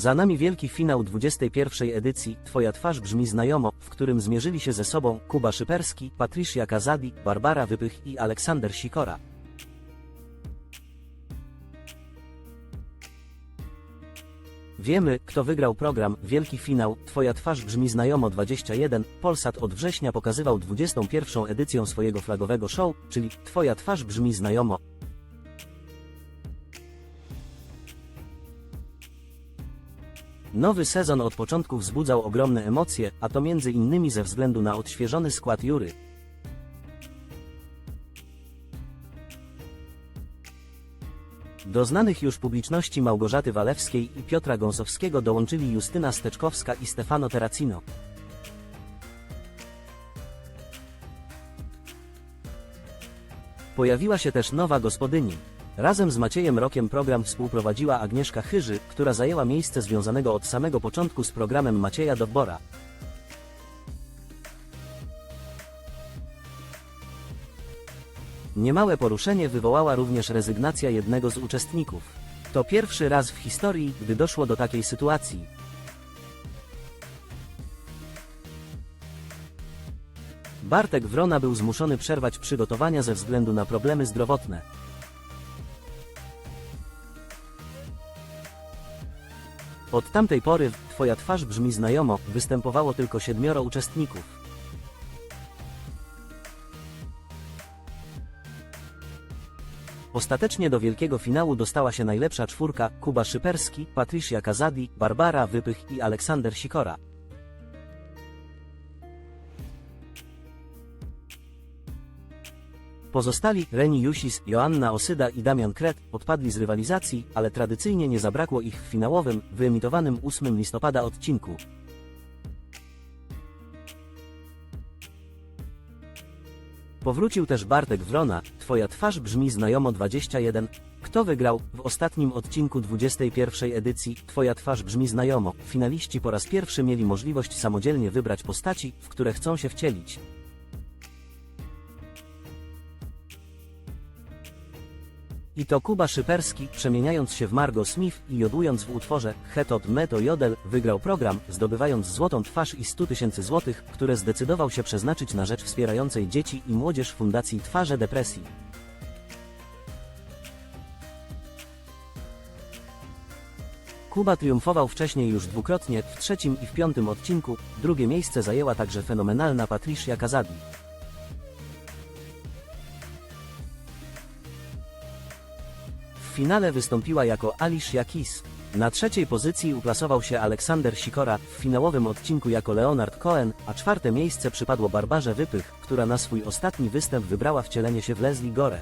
Za nami wielki finał 21. edycji Twoja twarz brzmi znajomo, w którym zmierzyli się ze sobą Kuba Szyperski, Patricia Kazadi, Barbara Wypych i Aleksander Sikora. Wiemy, kto wygrał program Wielki Finał Twoja twarz brzmi znajomo 21. Polsat od września pokazywał 21. edycję swojego flagowego show, czyli Twoja twarz brzmi znajomo. Nowy sezon od początku wzbudzał ogromne emocje, a to między innymi ze względu na odświeżony skład jury. Do znanych już publiczności Małgorzaty Walewskiej i Piotra Gąsowskiego dołączyli Justyna Steczkowska i Stefano Terracino. Pojawiła się też nowa gospodyni. Razem z Maciejem Rokiem program współprowadziła Agnieszka Chyży, która zajęła miejsce związanego od samego początku z programem Macieja Dobbora. Niemałe poruszenie wywołała również rezygnacja jednego z uczestników. To pierwszy raz w historii, gdy doszło do takiej sytuacji. Bartek Wrona był zmuszony przerwać przygotowania ze względu na problemy zdrowotne. Od tamtej pory Twoja twarz brzmi znajomo, występowało tylko siedmioro uczestników. Ostatecznie do wielkiego finału dostała się najlepsza czwórka Kuba Szyperski, Patricia Kazadi, Barbara Wypych i Aleksander Sikora. Pozostali, Reni Jusis, Joanna Osyda i Damian Kret, odpadli z rywalizacji, ale tradycyjnie nie zabrakło ich w finałowym, wyemitowanym 8 listopada odcinku. Powrócił też Bartek Wrona, Twoja twarz brzmi znajomo 21. Kto wygrał? W ostatnim odcinku 21 edycji Twoja twarz brzmi znajomo. Finaliści po raz pierwszy mieli możliwość samodzielnie wybrać postaci, w które chcą się wcielić. I to Kuba Szyperski, przemieniając się w Margo Smith i jodłując w utworze Hetod Meto Jodel, wygrał program, zdobywając złotą twarz i 100 tysięcy złotych, które zdecydował się przeznaczyć na rzecz wspierającej dzieci i młodzież Fundacji Twarze Depresji. Kuba triumfował wcześniej już dwukrotnie, w trzecim i w piątym odcinku, drugie miejsce zajęła także fenomenalna Patricia Kazadi. Finale wystąpiła jako Alicia Keys. Na trzeciej pozycji uplasował się Aleksander Sikora, w finałowym odcinku jako Leonard Cohen, a czwarte miejsce przypadło Barbarze Wypych, która na swój ostatni występ wybrała wcielenie się w Leslie Gore.